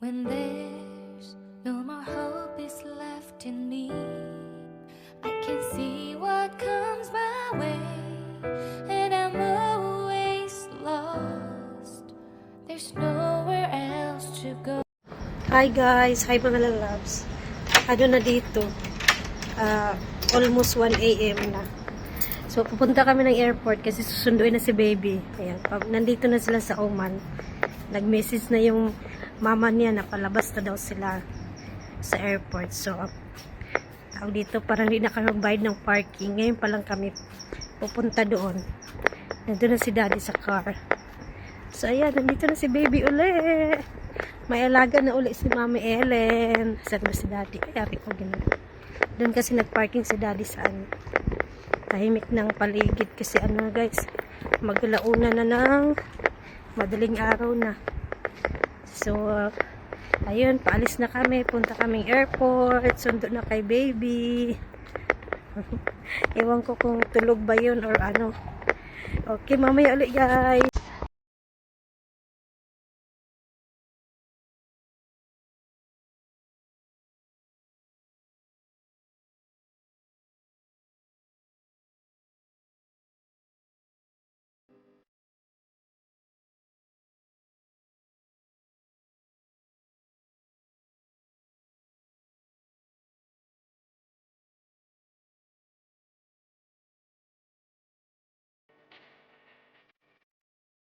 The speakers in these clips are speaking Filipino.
When there's no more hope is left in me, I can see what comes my way, and I'm always lost. There's nowhere else to go. Hi guys! Hi mga lalabs! Ano na dito? Ah, almost 1 a.m. na. So, pupunta kami ng airport kasi susunduin na si baby. Ayan, nandito na sila sa Oman, nag-message na yung mama niya na palabas na daw sila sa airport. So, tawag dito, parang hindi na kami magbayad ng parking. Ngayon pa lang kami pupunta doon. Nandun na si daddy sa car. So, ayan, nandito na si baby uli. May alaga na uli si Mami Ellen. Saan ba si daddy? Ay, ari ko ganun. Doon kasi nagparking si daddy sa ano. Tahimik ng paligid kasi ano guys, maglauna na ng madaling araw na. So, ayun, paalis na kami. Punta kaming airport. Sundo na kay baby. Ewan ko kung tulog ba yun or ano. Okay, mamaya ulit guys.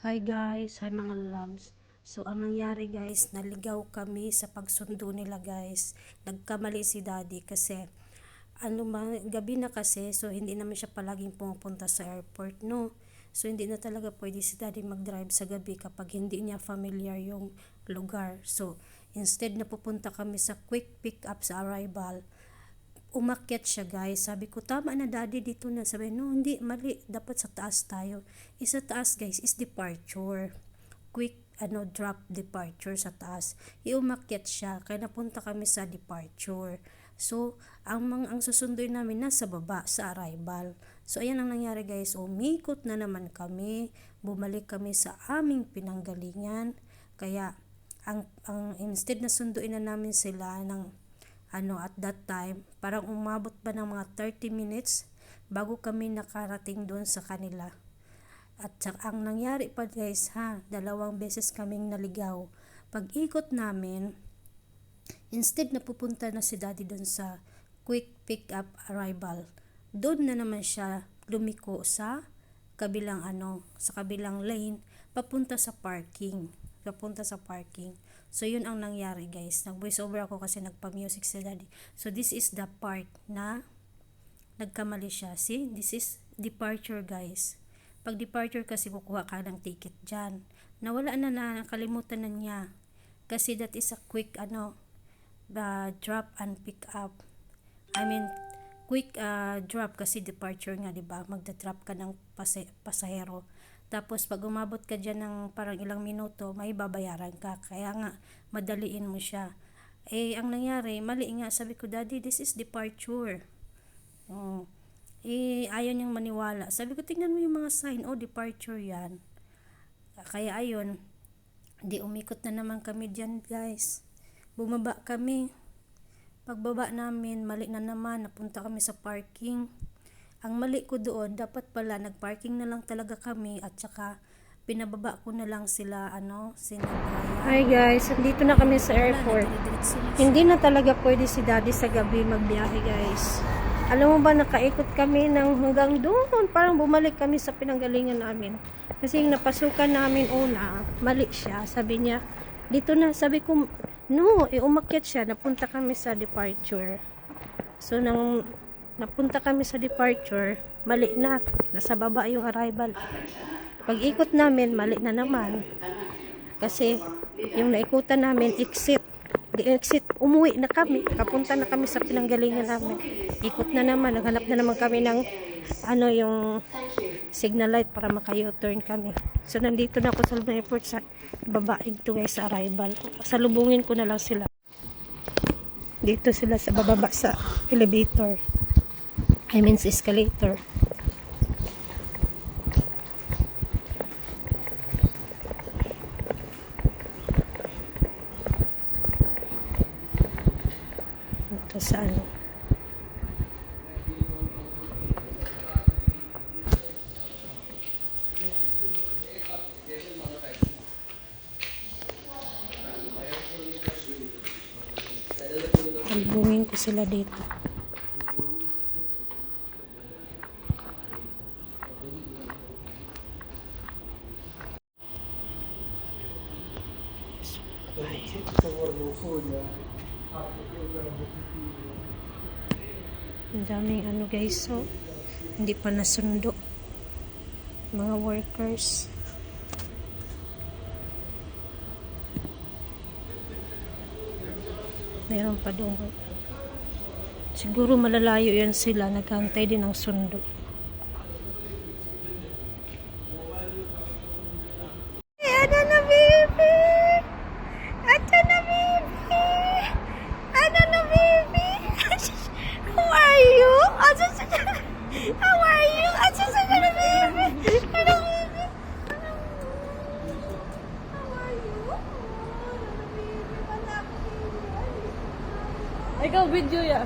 Hi guys, hi mga loves. So ang nangyari guys, naligaw kami sa pagsundo nila guys. Nagkamali si daddy kasi ano ba, gabi na kasi so hindi naman siya palaging pumupunta sa airport no. So hindi na talaga pwede si daddy mag-drive sa gabi kapag hindi niya familiar yung lugar. So instead na pupunta kami sa quick pick up sa arrival, umakyat siya guys. Sabi ko, tama na daddy dito na. Sabi, no, hindi, mali. Dapat sa taas tayo. Eh, sa taas guys is departure. Quick, ano, drop departure sa taas. Iumakyat siya. Kaya napunta kami sa departure. So, ang mga ang susunduin namin nasa baba sa arrival. So, ayan ang nangyari guys. Umikot na naman kami. Bumalik kami sa aming pinanggalingan. Kaya, ang, ang instead na sunduin na namin sila ng ano at that time parang umabot pa ng mga 30 minutes bago kami nakarating doon sa kanila. At sa- ang nangyari pa guys ha dalawang beses kaming naligaw. Pag ikot namin instead na pupunta na si daddy doon sa quick pick up arrival doon na naman siya lumiko sa kabilang ano sa kabilang lane papunta sa parking papunta sa parking so yun ang nangyari guys. Nag voice over ako kasi nagpa-music si daddy. So this is the part na nagkamali siya. See? This is departure guys. Pag departure kasi kukuha ka ng ticket dyan. Nawala na na nakalimutan na niya. Kasi that is a quick ano the drop and pick up. I mean quick uh, drop kasi departure nga 'di ba? Magda-drop ka ng pase- pasahero tapos pag umabot ka diyan ng parang ilang minuto may babayaran ka. Kaya nga madaliin mo siya. Eh ang nangyari mali nga. Sabi ko daddy this is departure. Oh eh ayaw niyang maniwala. Sabi ko tingnan mo yung mga sign. Oh departure yan. Kaya ayun di umikot na naman kami diyan guys. Bumaba kami. Pagbaba namin, mali na naman, napunta kami sa parking. Ang mali ko doon, dapat pala nagparking na lang talaga kami at saka pinababa ko na lang sila, ano, sinabaya. Hi guys, nandito na kami sa airport. Hindi na talaga pwede si daddy sa gabi magbiyahe guys. Alam mo ba, nakaikot kami ng hanggang doon. Parang bumalik kami sa pinanggalingan namin. Kasi yung napasukan namin una, mali siya. Sabi niya, dito na. Sabi ko, no, eh, umakyat siya. Napunta kami sa departure. So, nang napunta kami sa departure, mali na. Nasa baba yung arrival. Pag ikot namin, mali na naman. Kasi, yung naikutan namin, exit. Di exit, umuwi na kami. Kapunta na kami sa pinanggalingan namin. Ikot na naman, naghanap na naman kami ng ano yung signal light para maka-U-turn kami. So, nandito na ako sa Lubang Airport sa babaeng to guys sa arrival. Salubungin ko na lang sila. Dito sila sa bababa sa elevator. I mean escalator. Ito sa ano. Albungin ko sila dito. Ang daming ano guys, so hindi pa nasundo. Mga workers. Meron pa doon. Siguro malalayo yan sila. Naghantay din ng sundo. Ano na, baby? Ano na, baby? Ano na, baby? How are you? Ano sa How are you? Ano sa na, baby? Ano, baby? How are you? Ikaw, video ya.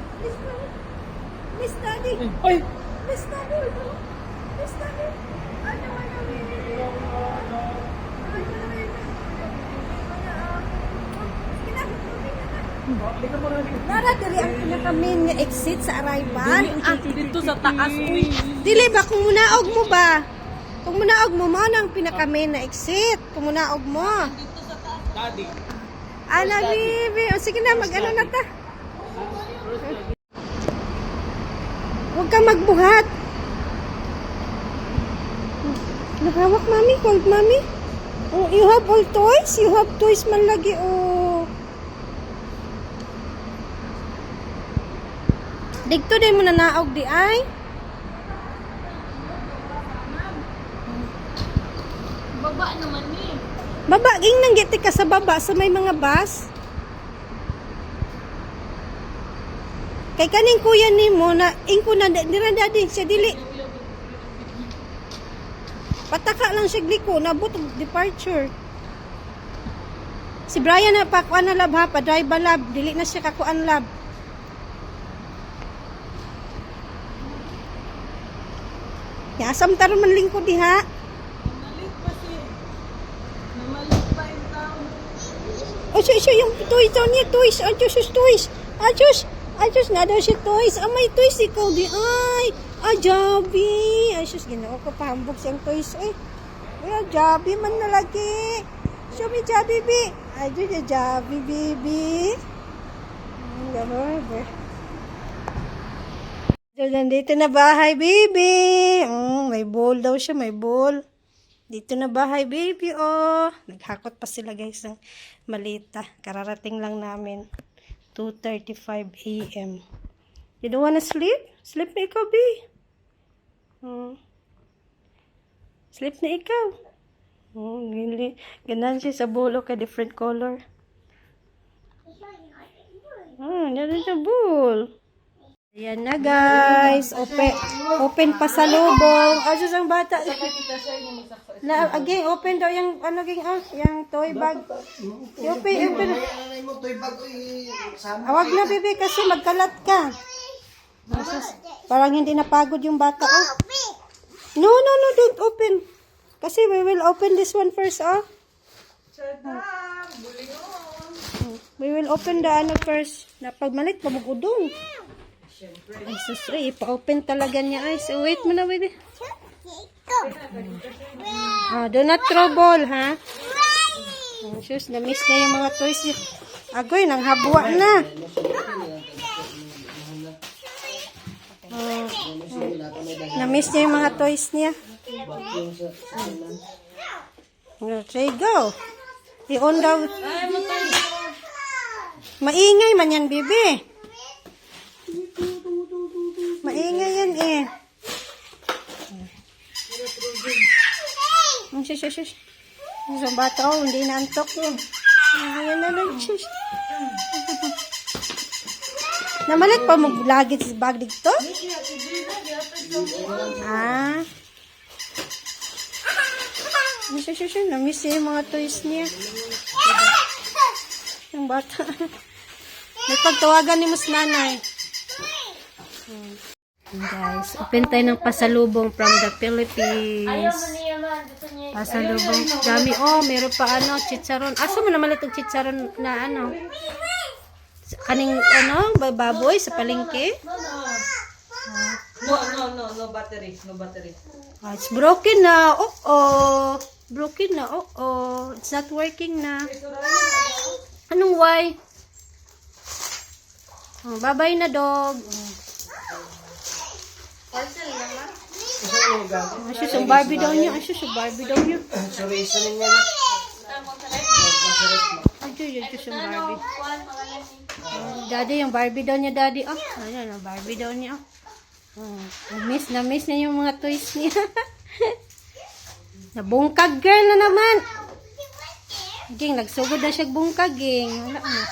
Miss Daddy! Ay! Miss Daddy! Miss Daddy! Ano, ano, baby? Nara diri ang pinaka-main nga exit sa arrival. Ah, dito sa taas, uy. Dili ba kung munaog mo ba? Kung munaog mo, mo nang pinaka main na exit. Kung munaog mo. Daddy. Ala, baby. O, sige na, mag-ano na ta. Huwag kang magbuhat. Nahawak, mami. Hold, mami. Oh, you have all toys? You have toys man lagi, oh. Digto din mo na naog di ay. Baba naman eh. Baba, ging nang giti ka sa baba sa may mga bus. Kay kaning kuya ni mo na ingko na dira dadi siya dili. Pataka lang siya gliko nabot og departure. Si Brian na pa kuan na lab ha, pa drive ba lab, dili na siya kakuan lab. Ya, asam taron man lingkod diha. Namalit pa si. Pa tao. Oh, siya, siya, yung toys daw niya, toys. Adjus, sus, toys. Adjus, adjus, na daw siya toys. Ah, may toys ikaw di. Ay, ah, Jabi. Ay, sus, ginoo ko pahambog siyang toys. Ay, ay, ah, Jabi man na lagi. Show me Jabi, bi. Adjus, ya, Jabi, baby. Hmm, gano'n, ba? So, nandito na bahay, baby. Mm, may bowl daw siya, may bowl. Dito na bahay, baby, oh. Naghakot pa sila, guys, ng malita. Kararating lang namin. 2.35 a.m. You don't wanna sleep? Sleep na ikaw, B. Hmm. Sleep na ikaw. Hmm, gili. Ganan siya sa bulo ka different color. Hmm, yan sa bowl. Ayan na guys. Open, open pa sa lubong. Ah, Diyos ang bata. Na, again, open daw yung, ano, ging, ah, yung toy bag. I-open, open. Awag na, bebe, kasi magkalat ka. Jesus, parang hindi napagod yung bata, ah. No, no, no, don't open. Kasi we will open this one first, ah. We will open the ano first. Napagmalit, pamugudong. Ay, sus, ay, ipa-open talaga niya. Ay, so wait mo na, wait. Ah, do not trouble, ha? Oh, sus, na-miss niya yung mga toys niya. Agoy, nang habwa na. Oh, oh. Na-miss niya yung mga toys niya. Okay, go. I-on daw. Maingay man yan, bibi. Maingay yan eh. Ang shush, shush, shush. Ang isang bata, oh, hindi na antok yun. Ayan na lang, shush. Namalit pa mo lagi sa bag dito? Ah. Shush, shush, shush. Namiss yung mga toys niya. Yung bata. May pagtawagan ni Mus Nanay. Hmm. Guys, open tayo ng pasalubong from the Philippines. Pasalubong. Dami. Oh, meron pa ano, chicharon. Asa mo naman itong chicharon na ano? Kaning ano, baboy sa palengke? No, no, no, no battery. No battery. Ah, it's broken na. Oh, oh. Broken na. Oh, oh. It's not working na. Anong why? Oh, bye-bye na, dog. Oh, Asus, ang Barbie daw niya. Asus, ang Barbie daw niya. Asus, yun, asus, ang Barbie. Oh, daddy, yung Barbie daw niya, daddy. Oh, ayan, ang Barbie daw niya. Oh, na-miss, na-miss niya yung mga toys niya. Nabungkag girl na naman. Ging, nagsugod na siya bungkag, ging. Wala na.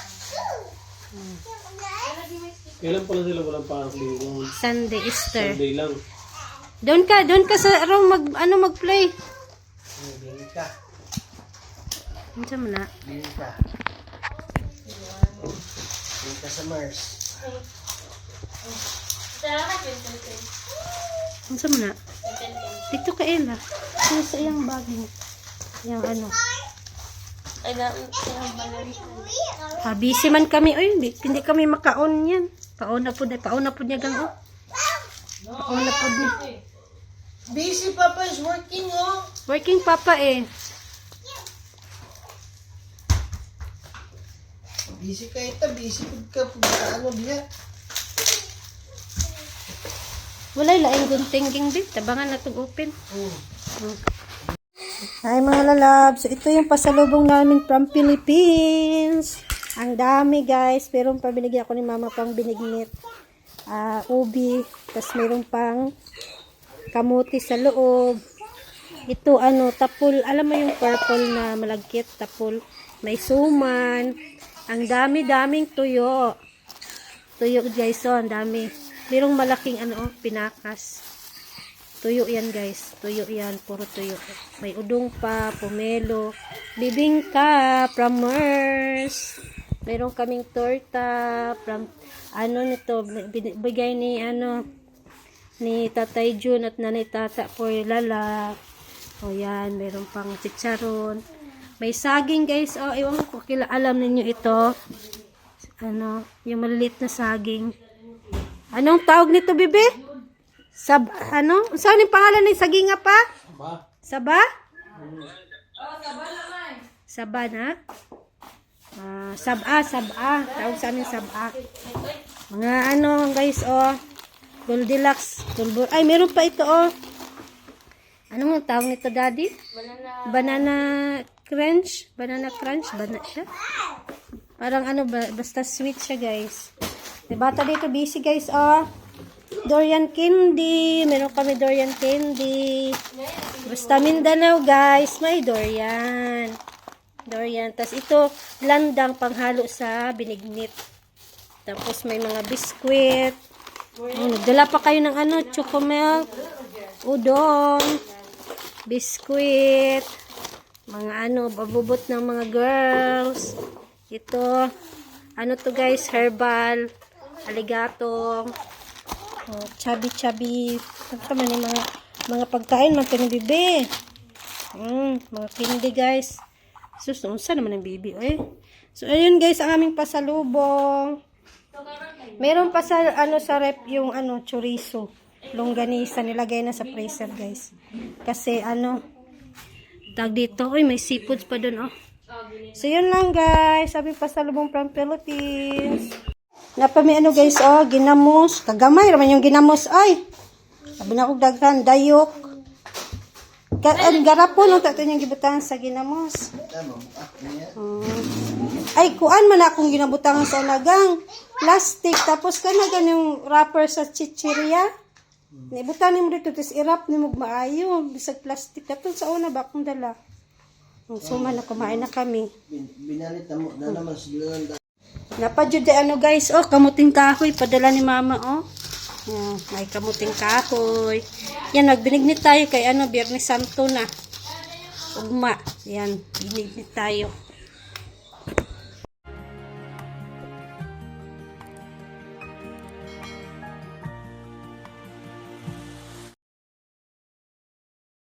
Kailan pala sila walang parang linggo? Sunday, Easter. Sunday lang. Doon ka, doon ka sa room mag, ano, mag-play. Bingka. Ano sa na? Bingka. Bingka sa Mars. Ano sa na? Dito ka, Ella. Ano sa iyang bag mo? Yung ano. Ah, busy man kami. Ay, hindi, kami maka-on yan. Paon na po, paon na po niya gang. Oh. Paon na po niya. Busy Papa is working, oh. Working papa eh. Busy ka ito, busy pag ka pag ano diya. Walay laing gunting ging di. Tabangan na itong open. Oh. Hi mga lalabs. Ito yung pasalubong namin from Philippines. Ang dami guys. Pero pa binigyan ako ni mama pang binignit. Ah, ubi. Tapos meron pang kamuti sa loob. Ito ano, tapul. Alam mo yung purple na malagkit, tapul. May suman. Ang dami-daming tuyo. Tuyo guys, ang dami. Merong malaking ano, oh, pinakas. Tuyo yan guys. Tuyo yan. Puro tuyo. May udong pa, pomelo, bibingka from Mers. Meron kaming torta from ano nito, bigay ni ano ni Tatay Jun at Nanay Tata for lala. O yan, meron pang chicharon. May saging guys. O, iwan ko kila alam ninyo ito. Ano, yung maliliit na saging. Anong tawag nito, bebe? Sab, ano? Saan yung pangalan ng saging nga pa? Ba? Saba? Saba na? Ah, saba, saba. Tawag sa amin saba. Mga ano, guys, oh. Goldilocks. Tulbur. Ay, meron pa ito, oh. Ano nga tawag nito, daddy? Banana. Banana crunch? Banana crunch? Banana siya? Parang ano, ba, basta sweet siya, guys. May bata dito, busy, guys, oh. Dorian candy. Meron kami dorian candy. Basta Mindanao, guys. May dorian. Dorian. Tapos ito, landang panghalo sa binignit. Tapos may mga biskwit. Oh, nagdala pa kayo ng ano, chocomilk, udon, biskwit, mga ano, babubot ng mga girls. Ito, ano to guys, herbal, aligatong, oh, chubby-chubby. Ano naman yung mga, mga pagkain, mga pinibibi. Mm, mga candy guys. Sus, unsa naman ang bibi, eh. So, ayun guys, ang aming pasalubong. Meron pa sa, ano, sa rep yung, ano, chorizo. Longganisa, nilagay na sa freezer, guys. Kasi, ano, tag dito, uy, may seafoods pa dun, oh. So, yun lang, guys. Sabi pasalubong from Philippines. Napami, ano, guys, oh, ginamos. Kagamay, raman yung ginamos, ay. Sabi na akong daghan, dayok. Ka ang garapon, ang tato niyang sa ginamos. Mm. Ay, kuan man akong ginabutangan sa ulagang. Plastic, tapos ka na ganyung wrapper sa chichirya. Nibutan mo dito, tapos irap ni mo maayo. Bisag plastic. Katong sa una ba akong dala. Suma na kumain na kami. Binalit na mo na naman sila Napadyo de ano guys, oh, kamuting kahoy, padala ni mama, oh. Yan, may kamuting kahoy. Yan, nagbinignit tayo kay ano, Biyernes Santo na. Ugma. Yan, binignit tayo.